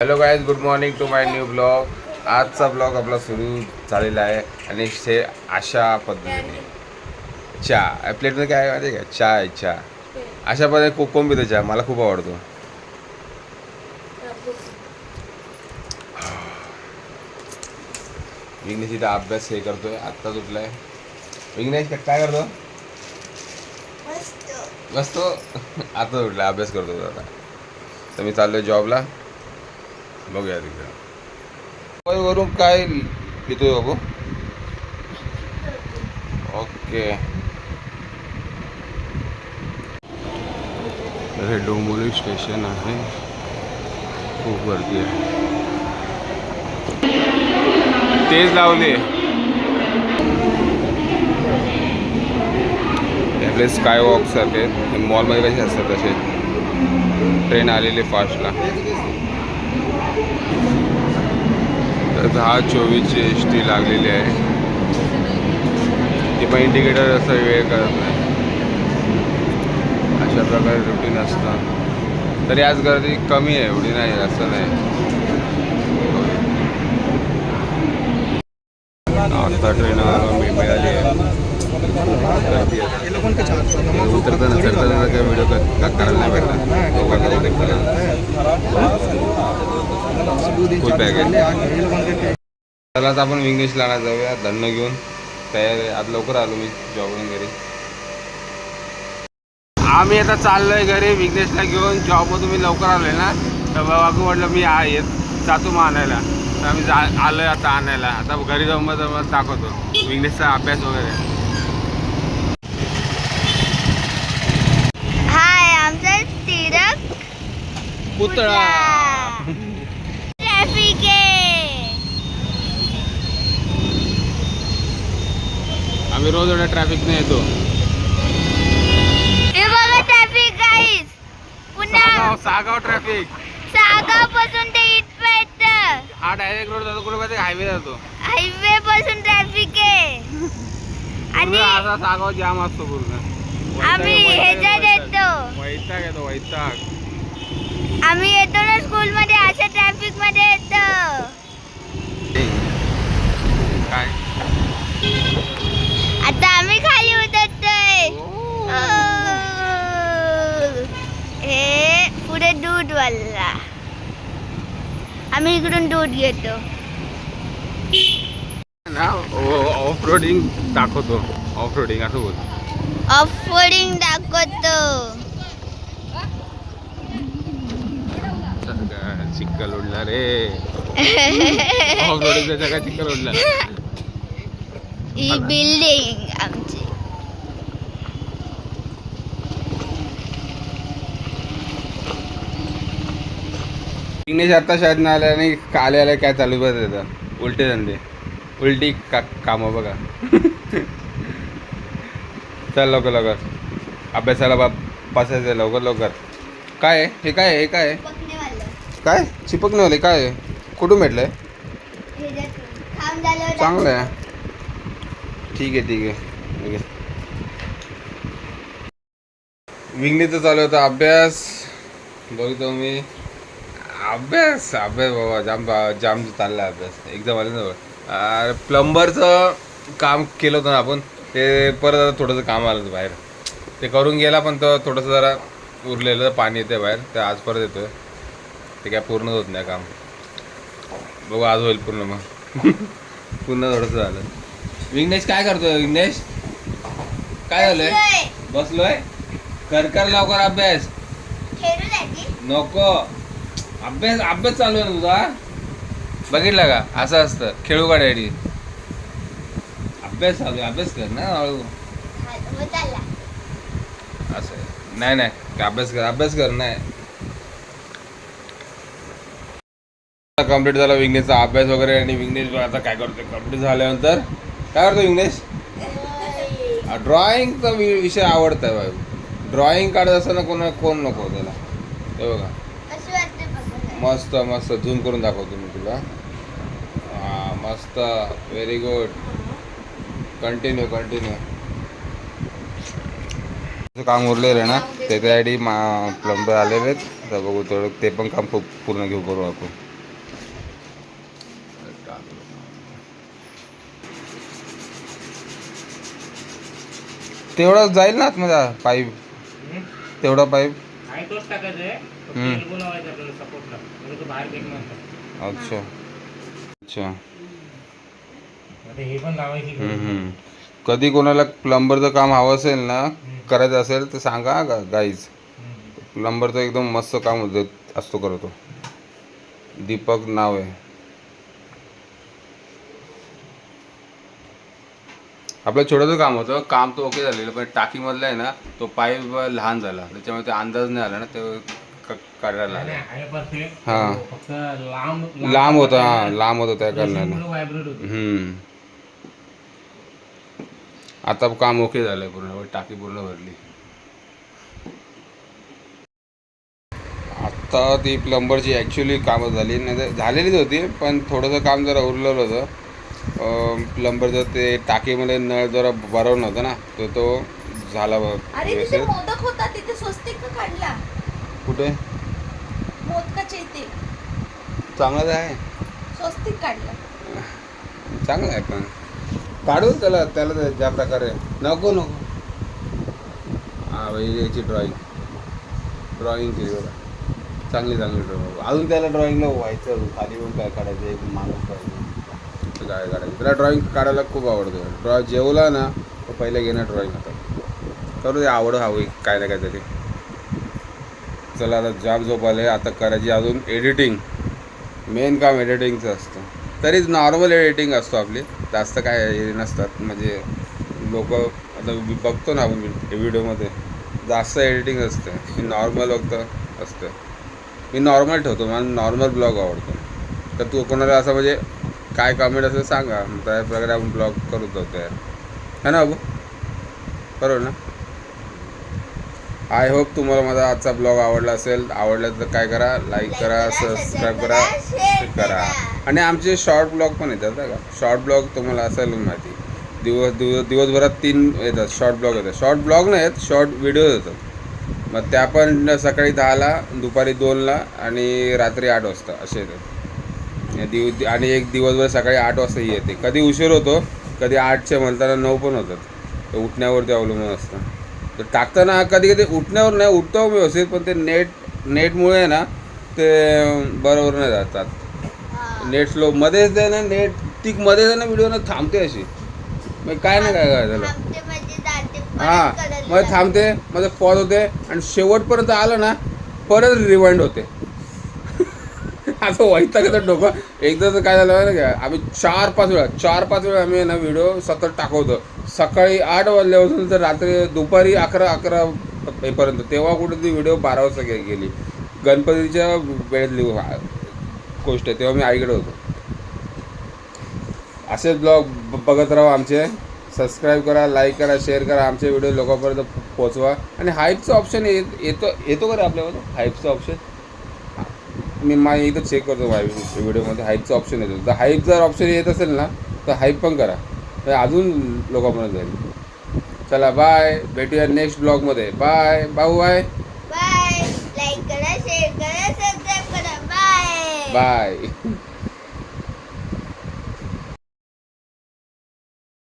Hello guys good morning to my new blog आजचा blog आपला सुरू झालेला आहे आणि से अशा पद्धतीने. चहा. प्लेटमध्ये काय आहे माहिती आहे का? चहा आहे चहा. अशा पद्धतीने को कोण पितं चहा. मला खूप आवडतो. विघ्नेश इथं अभ्यास हे करतोय. आत्ताच उठलाय विघ्नेश काय करतो? बसतो आता उठला अभ्यास करतो आता. तर मी चाललोय जॉबला बघूया तिकडे. वरून काय लिहितोय बाबू? ओके. तर हे डोंबोली स्टेशन आहे. खूप गर्दी आहे. तेच लावले. आपले स्काय वॉक सारखे हे मॉलमध्ये कसे असतात तसे? ट्रेन आलेली फास्टला तर दहा चोवीसची एस टी लागलेली आहे. ती पण इंडिकेटर असं वेळ करत नाही. अशा प्रकारे रुटीन असतं. तरी आज गर्दी कमी आहे एवढी नाही असं नाही. आता ट्रेन मिळाली आहे. उतरताना चढताना काय व्हिडिओ करायला नाही भेटला फुल बॅग चला आता आपण विंगेश आणा जाऊया धन्न घेऊन. तयार आज लवकर आलो मी जॉबवरून घरी. आम्ही आता चाललोय घरी विघ्नेशला घेऊन. जॉबमधून मी लवकर आलोय ना? तर बाबा म्हटलं मी आ येत जातो मग आणायला. तर आम्ही जा आलोय आता आणायला. आता घरी जाऊन मग मग दाखवतो. विघ्नेशचा अभ्यास वगैरे. पुतळा. ट्रॅफिक आम्ही रोज एवढ्या ट्रॅफिकने येतो. हे बघा ट्रॅफिक गाईज पुन्हा सागाव ट्रॅफिक सागावपासून ते इथपर्यंत. हा डायरेक्ट रोड जातो कुठे माहिती हायवे जातो. हायवे पासून ट्रॅफिक आहे आणि असा सागाव जाम असतो पूर्ण. आम्ही ह्याच्यात येतो. वैताग येतो वैताग. आम्ही येतो ना स्कूल मध्ये अशा ट्रॅफिकमध्ये येतो काय आता आम्ही खाली उतरतोय ओ. हे पुढे दूध वाला आम्ही इकडून दूध घेतो ना ऑफ रोडिंग दाखवतो ऑफ रोडिंग असं बोल ऑफरोडिंग दाखवतो चिक्कल उडला रे. जगा चिक्कल उडला. ही बिल्डिंग आमची. इंग्लिश आता शाळेत नाही आल्या आणि काले आल्या काय चालू बघत येतं उलटे धंदे. उलटी का कामं बघा. चल लवकर लवकर. अभ्यासाला बाप बसायचं लवकर लवकर. काय हे काय हे काय काय? चिपकणेवाले काय? आहे कुठून भेटलंय? चांगलं आहे ठीक आहे ठीक आहे. ठीक आहे. विंगणीचं चालू होता अभ्यास. बघतो मी अभ्यास अभ्यास बाबा जाम जाम चालला अभ्यास. एक्झाम आले ना प्लंबरचं काम केलं होतं ना आपण ते परत आता थोडंसं काम आलं होतं बाहेर. ते करून गेला पण तो थोडंसं जरा उरलेलं पाणी येते बाहेर ते आज परत येतोय. ते काय पूर्ण होत नाही काम. बघू आज होईल पूर्ण मग. पूर्ण थोडंसं झालं. विघ्नेश काय करतोय विघ्नेश? काय झालंय? बसलोय. कर कर लवकर अभ्यास. नको. अभ्यास अभ्यास चालू आहे ना तुझा? बघितला का? असं असतं. खेळू का डॅडी अभ्यास चालू आहे. अभ्यास कर ना हळू. असं. नाही नाही. अभ्यास कर अभ्यास कर. नाही. कंप्लीट झाला विघ्नेशचा अभ्यास वगैरे आणि विघ्नेश आता काय करतोय. कंप्लीट झाल्यानंतर काय करतो विघ्नेश? ड्रॉइंगचा विषय आवडत आहे बाबा ड्रॉइंग काढत असताना कोणा कोण नको त्याला? हे बघा. मस्त मस्त. झूम करून दाखवतो मी तुला. हा मस्त. व्हेरी गुड कंटिन्यू कंटिन्यू काम उरलेलं आहे ना? त्याच्यासाठी मा प्लंबर आलेले आहेत. तर बघू थोडं ते पण काम खूप पूर्ण घेऊ करू आपण. तेवढा जाईल ना आतमध्ये पाईप? तेवढा पाईप. आहे तोच टाकायचा आहे. फक्त हम्म. एल्बो लावायचा आपल्याला सपोर्टला म्हणजे तो बाहेर गेट नंतर अच्छा. अच्छा. आता हे पण लावायची हम्म, गरज हम्म. कधी कोणाला प्लंबरचं काम हवं असेल ना करायचं असेल तर सांगा गाईज हम्म. प्लंबरचं एकदम मस्त काम होतं असतो करतो. दीपक नाव आहे. आपलं छोटंसं काम होतं. काम तर ओके झालेलं पण टाकीमधलं आहे ना तो पाईप लहान झाला. त्याच्यामुळे ते अंदाज नाही आला ना ते क- काढायला परफेक्ट हा. फक्त लांब लांब होता हा लांब होता त्या कारणाने. व्हायब्रेट होतो हम्म. आता काम ओके झालंय पूर्ण टाकी पूर्ण भरली. आता ती प्लंबरची ॲक्च्युली कामं झाली नाही तर झालेलीच होती पण थोडंसं काम जरा उरलेलं होतं. प्लंबरचं ते टाकीमध्ये नळ जरा भरवणं होतं ना तर तो झाला ब- अरे तिथे व्यवस्थित. मोदक होता तिथे स्वस्तिक का काढला? कुठे? मोदकाच्या इथे चांगलं आहे. स्वस्तिक काढला. चांगलं आहे पण. काढून त्याला त्याला ते ज्या प्रकारे. नको नको. हा भाई याची ड्रॉइंग ड्रॉइंग केली बघा. चांगली चांगली ड्रॉइंग अजून त्याला ड्रॉइंगला व्हायचं खाली येऊन काय काढायचं एक माणूस पाहिजे. काय काढायचं त्याला ड्रॉइंग काढायला खूप आवडतं. ड्रॉ जेवला ना तो पहिले घेणं ड्रॉइंग हातात करू दे आवड हवी काय ना काहीतरी. चला आता जॉब झोप आले आता करायची अजून एडिटिंग मेन काम एडिटिंगचं असतं. तरीच नॉर्मल एडिटिंग असतो आपली. जास्त काय हे नसतात. म्हणजे लोक आता वि- बघतो ना आपण व्हिडिओमध्ये जास्त एडिटिंग असते. मी नॉर्मल फक्त असतं. मी नॉर्मल ठेवतो. मला नॉर्मल ब्लॉग आवडतो. तर तू कोणाला असं म्हणजे काय कमेंट असेल सांगा. मग त्या प्रकारे आपण ब्लॉग करू जातो यार है ना बाबू? बरोबर ना? आय होप तुम्हाला माझा आजचा ब्लॉग आवडला असेल. आवडला तर काय करा? लाईक करा सबस्क्राईब करा शेअर करा आणि आमचे शॉर्ट ब्लॉग पण येतात का शॉर्ट ब्लॉग तुम्हाला असेल माहिती. दिवस दिवस दिवसभरात तीन येतात शॉर्ट ब्लॉग येतात. शॉर्ट ब्लॉग नाही आहेत शॉर्ट व्हिडिओ येतात. मग त्या पण सकाळी दहाला दुपारी दोनला आणि रात्री आठ वाजता असे येतात. दिव आणि एक दिवसभर सकाळी आठ वाजताही येते. कधी उशीर होतो कधी आठचे म्हणताना नऊ पण होतात. ते उठण्यावरती अवलंबून असतं. तर टाकताना कधी कधी उठण्यावर नाही उठतो व्यवस्थित पण ते नेट नेटमुळे आहे ना ते बरोबर नाही जातात. नेट स्लो मध्येच आहे ना नेट ती मध्येच आहे ना व्हिडिओ ना थांबते अशी. मग काय नाही काय काय झालं म्हणजे हां. मग थांबते मध्ये पॉज होते आणि शेवटपर्यंत आलं ना परत रिवाइंड होते. असं वैतागाचं डोकं? एकदा तर काय झालं ना का? आम्ही चार पाच वेळा चार पाच वेळा आम्ही ना व्हिडिओ सतत टाकवतो. सकाळी आठ वाजल्यापासून तर रात्री दुपारी अकरा अकरा पर्यंत तेव्हा कुठे ती व्हिडिओ बारा वाजता गे- गेली. गणपतीच्या वेळेतली गोष्ट आहे. तेव्हा मी आईकडे होतो. असेच ब्लॉग बघत राहा आमचे. सबस्क्राईब करा लाईक करा शेअर करा. आमचे व्हिडिओ लोकांपर्यंत पोचवा आणि हाईपचं ऑप्शन येतो येतो का रे हाईपचं ऑप्शन मी माझ्या इथं चेक करतो व्हिडिओमध्ये हाईपचं ऑप्शन येतो. तर हाईप जर ऑप्शन येत असेल ना तर हाईप पण करा. तर अजून लोकांपर्यंत जाईल. चला बाय भेटूया नेक्स्ट ब्लॉगमध्ये बाय भाऊ बाय बाय लाईक करा शेअर करा सबस्क्राईब करा. Bye bye